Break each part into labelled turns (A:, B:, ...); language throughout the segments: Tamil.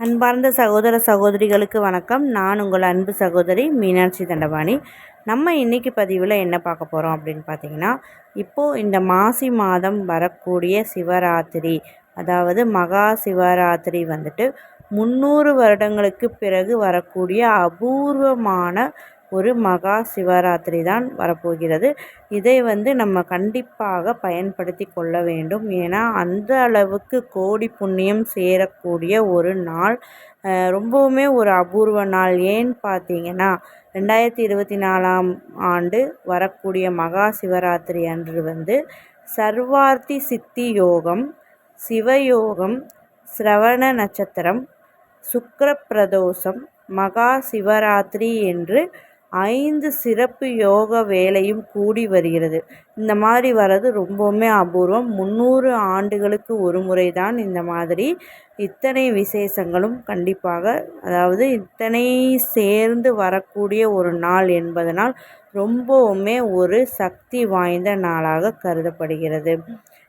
A: அன்பார்ந்த சகோதர சகோதரிகளுக்கு வணக்கம். நான் உங்கள் அன்பு சகோதரி மீனாட்சி தண்டபாணி. நம்ம இன்றைக்கி பதிவில் என்ன பார்க்க போகிறோம் அப்படின்னு பார்த்தீங்கன்னா இப்போது இந்த மாசி மாதம் வரக்கூடிய சிவராத்திரி அதாவது மகா சிவராத்திரி வந்துட்டு முந்நூறு வருடங்களுக்கு பிறகு வரக்கூடிய அபூர்வமான ஒரு மகா சிவராத்திரி தான் வரப்போகிறது. இதை வந்து நம்ம கண்டிப்பாக பயன்படுத்தி கொள்ள வேண்டும். ஏன்னா அந்த அளவுக்கு கோடி புண்ணியம் சேரக்கூடிய ஒரு நாள் ரொம்பவுமே ஒரு அபூர்வ நாள். ஏன்னு பார்த்தீங்கன்னா ரெண்டாயிரத்தி இருபத்தி நாலாம் ஆண்டு வரக்கூடிய மகா சிவராத்திரி அன்று வந்து சர்வார்த்தி சித்தி யோகம் சிவயோகம் சிரவண நட்சத்திரம் சுக்கர பிரதோஷம் மகா சிவராத்திரி என்று ஐந்து சிறப்பு யோக வேலையும் கூடி வருகிறது. இந்த மாதிரி வர்றது ரொம்பவுமே அபூர்வம். முந்நூறு ஆண்டுகளுக்கு ஒரு முறை தான் இந்த மாதிரி இத்தனை விசேஷங்களும் கண்டிப்பாக அதாவது இத்தனை சேர்ந்து வரக்கூடிய ஒரு நாள் என்பதனால் ரொம்பவுமே ஒரு சக்தி வாய்ந்த நாளாக கருதப்படுகிறது.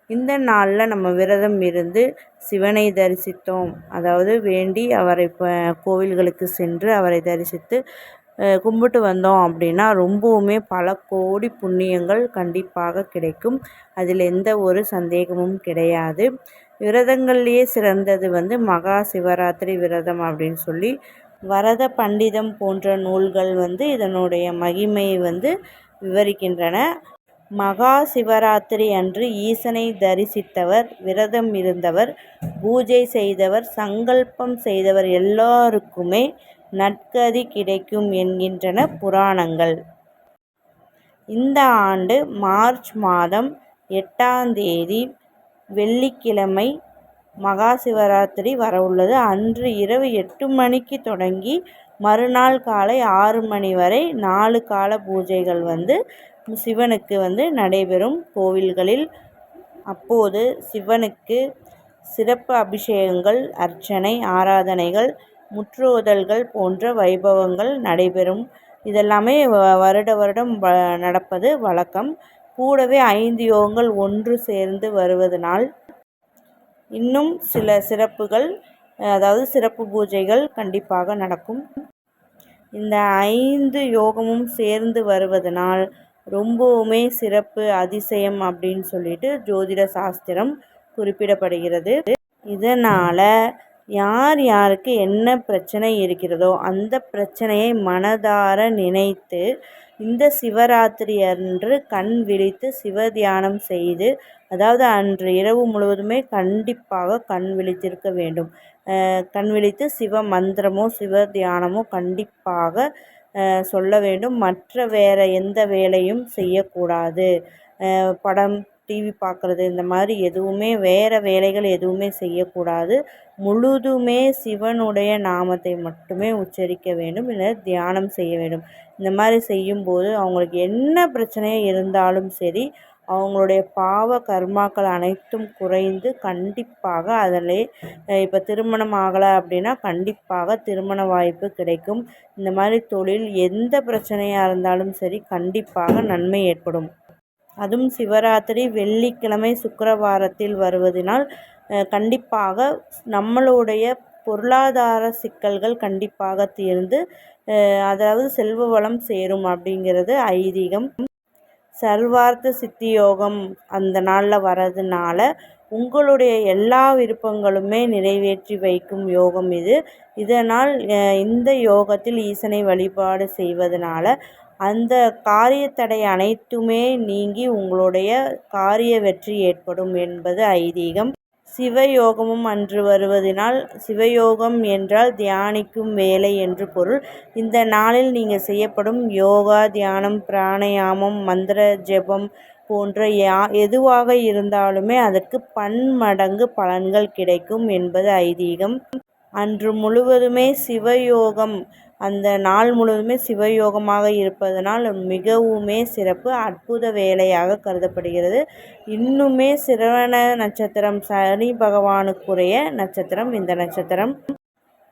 A: இந்த நாளில் நம்ம விரதம் இருந்து சிவனை தரிசித்தோம். அதாவது வேண்டி அவரை கோவில்களுக்கு சென்று அவரை தரிசித்து கும்பிட்டு வந்தோம் அப்படின்னா ரொம்பவுமே பல கோடி புண்ணியங்கள் கண்டிப்பாக கிடைக்கும். அதில் எந்த ஒரு சந்தேகமும் கிடையாது. விரதங்கள்லேயே சிறந்தது வந்து மகா சிவராத்திரி விரதம் அப்படின்னு சொல்லி வரத பண்டிதம் போன்ற நூல்கள் வந்து இதனுடைய மகிமையை வந்து விவரிக்கின்றன. மகா சிவராத்திரி அன்று ஈசனை தரிசித்தவர் விரதம் இருந்தவர் பூஜை செய்தவர் சங்கல்பம் செய்தவர் எல்லாருக்குமே நற்கதி கிடைக்கும் என்கின்றன புராணங்கள். இந்த ஆண்டு மார்ச் மாதம் எட்டாம் தேதி வெள்ளிக்கிழமை மகா சிவராத்திரி வரவுள்ளது. அன்று இரவு எட்டு மணிக்கு தொடங்கி மறுநாள் காலை ஆறு மணி வரை நாலு கால பூஜைகள் வந்து சிவனுக்கு வந்து நடைபெறும் கோவில்களில். அப்போது சிவனுக்கு சிறப்பு அபிஷேகங்கள் அர்ச்சனை ஆராதனைகள் முற்றுதல்கள் போன்ற வைபவங்கள் நடைபெறும். இதெல்லாமே வருட வருடம் வ நடப்பது வழக்கம். கூடவே ஐந்து யோகங்கள் ஒன்று சேர்ந்து வருவதனால் இன்னும் சில சிறப்புகள் அதாவது சிறப்பு பூஜைகள் கண்டிப்பாக நடக்கும். இந்த ஐந்து யோகமும் சேர்ந்து வருவதனால் ரொம்பவுமே சிறப்பு அதிசயம் அப்படின்னு சொல்லிட்டு ஜோதிட சாஸ்திரம் குறிப்பிடப்படுகிறது. இதனால் யார் யாருக்கு என்ன பிரச்சனை இருக்கிறதோ அந்த பிரச்சனையை மனதார நினைத்து இந்த சிவராத்திரி அன்று கண் விழித்து சிவ தியானம் செய்து அதாவது அன்று இரவு முழுவதுமே கண்டிப்பாக கண் விழித்திருக்க வேண்டும். கண் விழித்து சிவ மந்திரமோ சிவ தியானமோ கண்டிப்பாக சொல்ல வேண்டும். மற்ற வேறு எந்த வேலையும் செய்யக்கூடாது. படம் டிவி பார்க்குறது இந்த மாதிரி எதுவுமே வேறு வேலைகள் எதுவுமே செய்யக்கூடாது. முழுதுமே சிவனுடைய நாமத்தை மட்டுமே உச்சரிக்க வேண்டும் இல்லை தியானம் செய்ய வேண்டும். இந்த மாதிரி செய்யும்போது அவங்களுக்கு என்ன பிரச்சனையாக இருந்தாலும் சரி அவங்களுடைய பாவ கர்மாக்கள் அனைத்தும் குறைந்து கண்டிப்பாக அதில் இப்போ திருமணம் ஆகலை அப்படின்னா கண்டிப்பாக திருமண வாய்ப்பு கிடைக்கும். இந்த மாதிரி தொழில் எந்த பிரச்சனையாக இருந்தாலும் சரி கண்டிப்பாக நன்மை ஏற்படும். அதுவும் சிவராத்திரி வெள்ளிக்கிழமை சுக்கரவாரத்தில் வருவதினால் கண்டிப்பாக நம்மளுடைய பொருளாதார சிக்கல்கள் கண்டிப்பாக தீர்ந்து அதாவது செல்வ வளம் சேரும் அப்படிங்கிறது ஐதீகம். சர்வார்த்த சித்தி யோகம் அந்த நாளில் வர்றதுனால உங்களுடைய எல்லா விருப்பங்களுமே நிறைவேற்றி வைக்கும் யோகம் இது. இதனால் இந்த யோகத்தில் ஈசனை வழிபாடு செய்வதனால அந்த காரியத்தடை அனைத்துமே நீங்கி உங்களுடைய காரிய வெற்றி ஏற்படும் என்பது ஐதீகம். சிவயோகமும் அன்று வருவதினால் சிவயோகம் என்றால் தியானிக்கும் வேலை என்று பொருள். இந்த நாளில் நீங்கள் செய்யப்படும் யோகா தியானம் பிராணயாமம் மந்திர ஜெபம் போன்ற யா எதுவாக இருந்தாலுமே அதற்கு பன்மடங்கு பலன்கள் கிடைக்கும் என்பது ஐதீகம். அன்று முழுவதுமே சிவயோகம் அந்த நாள் முழுவதுமே சிவயோகமாக இருப்பதனால் மிகவுமே சிறப்பு அற்புத வேலையாக கருதப்படுகிறது. இன்னுமே சிரவண நட்சத்திரம் சனி பகவானுக்குரிய நட்சத்திரம் இந்த நட்சத்திரம்.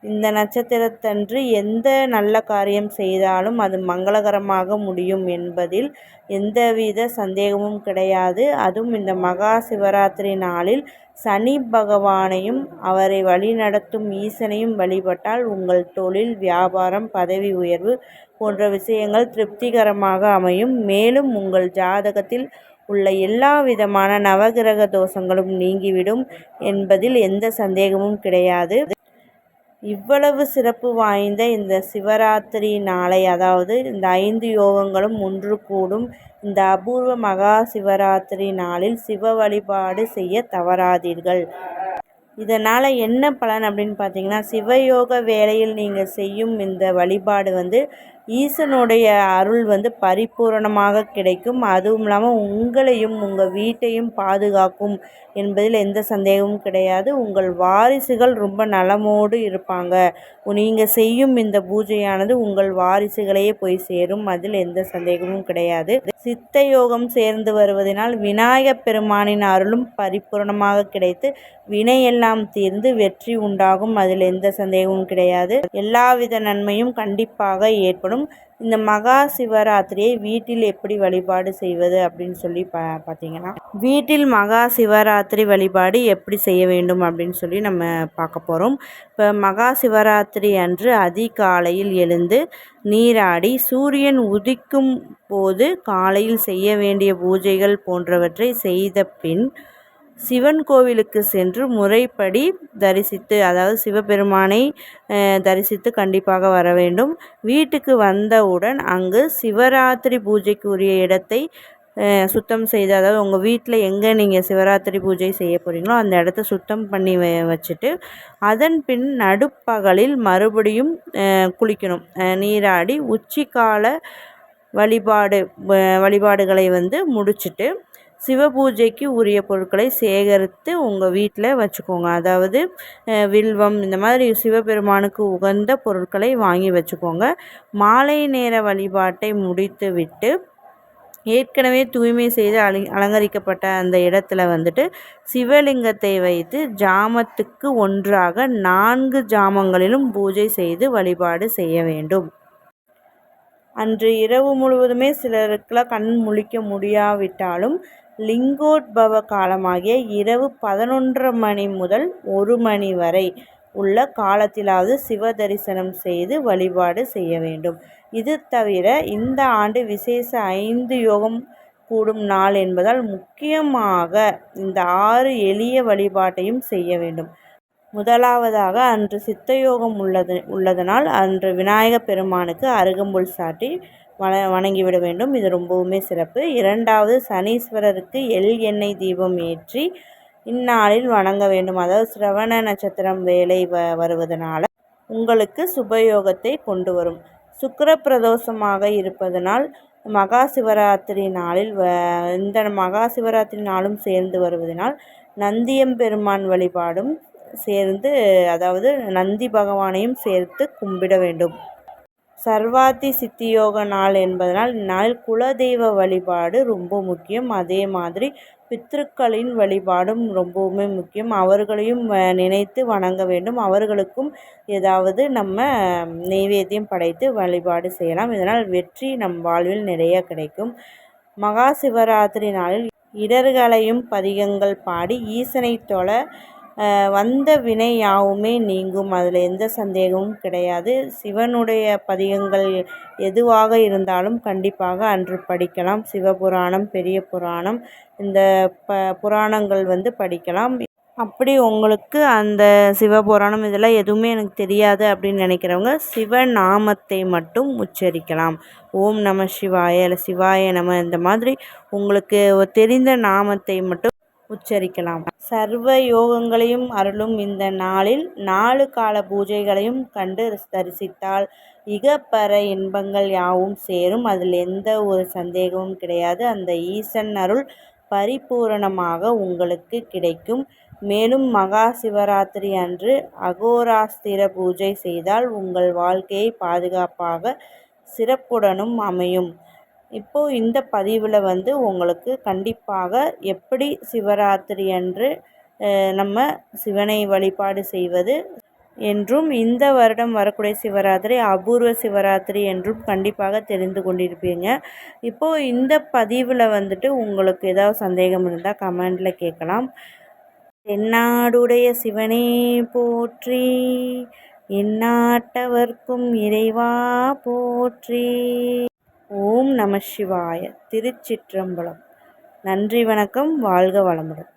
A: இந்த நட்சத்திரத்தன்று எந்த நல்ல காரியம் செய்தாலும் அது மங்களகரமாக முடியும் என்பதில் எந்தவித சந்தேகமும் கிடையாது. அதுவும் இந்த மகா சிவராத்திரி நாளில் சனி பகவானையும் அவரை வழிநடத்தும் ஈசனையும் வழிபட்டால் உங்கள் தொழில் வியாபாரம் பதவி உயர்வு போன்ற விஷயங்கள் திருப்திகரமாக அமையும். மேலும் உங்கள் ஜாதகத்தில் உள்ள எல்லா விதமான நவகிரக தோஷங்களும் நீங்கிவிடும் என்பதில் எந்த சந்தேகமும் கிடையாது. இவ்வளவு சிறப்பு வாய்ந்த இந்த சிவராத்திரி நாளை அதாவது இந்த ஐந்து யோகங்களும் ஒன்று கூடும் இந்த அபூர்வ மகா சிவராத்திரி நாளில் சிவ வழிபாடு செய்ய தவறாதீர்கள். இதனால் என்ன பலன் அப்படின்னு பார்த்தீங்கன்னா சிவயோக வேலையில் நீங்கள் செய்யும் இந்த வழிபாடு வந்து ஈசனுடைய அருள் வந்து பரிபூரணமாக கிடைக்கும். அதுவும் இல்லாமல் உங்களையும் உங்கள் வீட்டையும் பாதுகாக்கும் என்பதில் எந்த சந்தேகமும் கிடையாது. உங்கள் வாரிசுகள் ரொம்ப நலமோடு இருப்பாங்க. நீங்கள் செய்யும் இந்த பூஜையானது உங்கள் வாரிசுகளையே போய் சேரும். அதில் எந்த சந்தேகமும் கிடையாது. சித்த யோகம் சேர்ந்து வருவதனால் விநாயகப் பெருமானின் அருளும் பரிபூரணமாக கிடைத்து வினையெல்லாம் தீர்ந்து வெற்றி உண்டாகும். அதில் எந்த சந்தேகமும் கிடையாது. எல்லாவித நன்மையும் கண்டிப்பாக ஏற்படும். இந்த மகா சிவராத்திரியை வீட்டில் எப்படி வழிபாடு செய்வது அப்படின்னு சொல்லி பா பார்த்தீங்கன்னா வீட்டில் மகா சிவராத்திரி வழிபாடு எப்படி செய்ய வேண்டும் அப்படின்னு சொல்லி நம்ம பார்க்க போகிறோம் இப்போ மகா சிவராத்திரி அன்று அதிகாலையில் எழுந்து நீராடி சூரியன் உதிக்கும் போது காலையில் செய்ய வேண்டிய பூஜைகள் போன்றவற்றை செய்த பின் சிவன் கோவிலுக்கு சென்று முறைப்படி தரிசித்து அதாவது சிவபெருமானை தரிசித்து கண்டிப்பாக வர வேண்டும். வீட்டுக்கு வந்தவுடன் அங்கு சிவராத்திரி பூஜைக்கு உரிய இடத்தை சுத்தம் செய்து அதாவது உங்கள் வீட்டில் எங்கே நீங்கள் சிவராத்திரி பூஜை செய்ய போகிறீங்களோ அந்த இடத்த சுத்தம் பண்ணி வ வச்சுட்டு அதன் பின் நடுப்பகலில் மறுபடியும் குளிக்கணும். நீராடி உச்சிக்கால வழிபாடு வழிபாடுகளை வந்து முடிச்சுட்டு சிவபூஜைக்கு உரிய பொருட்களை சேகரித்து உங்கள் வீட்டில் வச்சுக்கோங்க. அதாவது வில்வம் இந்த மாதிரி சிவபெருமானுக்கு உகந்த பொருட்களை வாங்கி வச்சுக்கோங்க. மாலை நேர வழிபாட்டை முடித்து விட்டு ஏற்கனவே தூய்மை செய்து அலி அலங்கரிக்கப்பட்ட அந்த இடத்துல வந்துட்டு சிவலிங்கத்தை வைத்து ஜாமத்துக்கு ஒன்றாக நான்கு ஜாமங்களிலும் பூஜை செய்து வழிபாடு செய்ய வேண்டும். அன்று இரவு முழுவதுமே சிலருக்கெல்லாம் கண் முழிக்க முடியாவிட்டாலும் லிங்கோத்பவ காலமாகிய இரவு பதினொன்றரை மணி முதல் ஒரு மணி வரை உள்ள காலத்திலாவது சிவ தரிசனம் செய்து வழிபாடு செய்ய வேண்டும். இது தவிர இந்த ஆண்டு விசேஷ ஐந்து யோகம் கூடும் நாள் என்பதால் முக்கியமாக இந்த ஆறு எளிய வழிபாட்டையும் செய்ய வேண்டும். முதலாவதாக அன்று சித்தயோகம் உள்ளது உள்ளதனால் அன்று விநாயகப் பெருமானுக்கு அருகம்புல் சாட்டி வண வணங்கிவிட வேண்டும். இது ரொம்பவுமே சிறப்பு. இரண்டாவது சனீஸ்வரருக்கு எள் எண்ணெய் தீபம் ஏற்றி இந்நாளில் வணங்க வேண்டும். அதாவது சிரவண நட்சத்திரம் வேலை வ வருவதனால உங்களுக்கு சுபயோகத்தை கொண்டு வரும். சுக்கர பிரதோஷமாக இருப்பதனால் மகா சிவராத்திரி நாளில் வ இந்த மகா சிவராத்திரி நாளும் சேர்ந்து வருவதனால் நந்தியம்பெருமான் வழிபாடும் சேர்ந்து அதாவது நந்தி பகவானையும் சேர்த்து கும்பிட வேண்டும். சர்வாத்தி சித்தியோக நாள் என்பதனால் இந்நாளில் குலதெய்வ வழிபாடு ரொம்ப முக்கியம். அதே மாதிரி பித்ருக்களின் வழிபாடும் ரொம்பவுமே முக்கியம். அவர்களையும் நினைத்து வணங்க வேண்டும். அவர்களுக்கும் ஏதாவது நம்ம நெய்வேத்தியம் படைத்து வழிபாடு செய்யலாம். இதனால் வெற்றி நம் வாழ்வில் நிறைய கிடைக்கும். மகா சிவராத்திரி நாளில் இடர்களையும் பதிகங்கள் பாடி ஈசனை தொழ வந்த வினை யாவுமே நீங்கும். அதில் எந்த சந்தேகமும் கிடையாது. சிவனுடைய பதிகங்கள் எதுவாக இருந்தாலும் கண்டிப்பாக அன்று படிக்கலாம். சிவபுராணம் பெரிய புராணம் இந்த ப புராணங்கள் வந்து படிக்கலாம். அப்படி உங்களுக்கு அந்த சிவபுராணம் இதெல்லாம் எதுவுமே எனக்கு தெரியாது அப்படின்னு நினைக்கிறவங்க சிவநாமத்தை மட்டும் உச்சரிக்கலாம். ஓம் நம சிவாய இல்லை சிவாய நம இந்த மாதிரி உங்களுக்கு தெரிந்த நாமத்தை மட்டும் உச்சரிக்கலாம். சர்வ யோகங்களையும் அருளும் இந்த நாளில் நாலு கால பூஜைகளையும் கண்டு தரிசித்தால் இகப்பற இன்பங்கள் யாவும் சேரும். அதில் எந்த ஒரு சந்தேகமும் கிடையாது. அந்த ஈசன் அருள் பரிபூரணமாக உங்களுக்கு கிடைக்கும். மேலும் மகா சிவராத்திரி அன்று அகோராஸ்திர பூஜை செய்தால் உங்கள் வாழ்க்கையை பாதுகாப்பாக சிறப்புடனும் அமையும். இப்போது இந்த பதிவில் வந்து உங்களுக்கு கண்டிப்பாக எப்படி சிவராத்திரி அன்று நம்ம சிவனை வழிபாடு செய்வது என்றும் இந்த வருடம் வரக்கூடிய சிவராத்திரி அபூர்வ சிவராத்திரி என்றும் கண்டிப்பாக தெரிந்து கொண்டிருப்பீங்க. இப்போது இந்த பதிவில் வந்துட்டு உங்களுக்கு ஏதாவது சந்தேகம் இருந்தால் கமெண்டில் கேட்கலாம் தென்னாடுடைய சிவனே போற்றி எந்நாட்டவர்க்கும் இறைவா போற்றி. ஓம் நம சிவாய திருச்சிற்றம்பலம். நன்றி வணக்கம் வாழ்க வளமுடன்.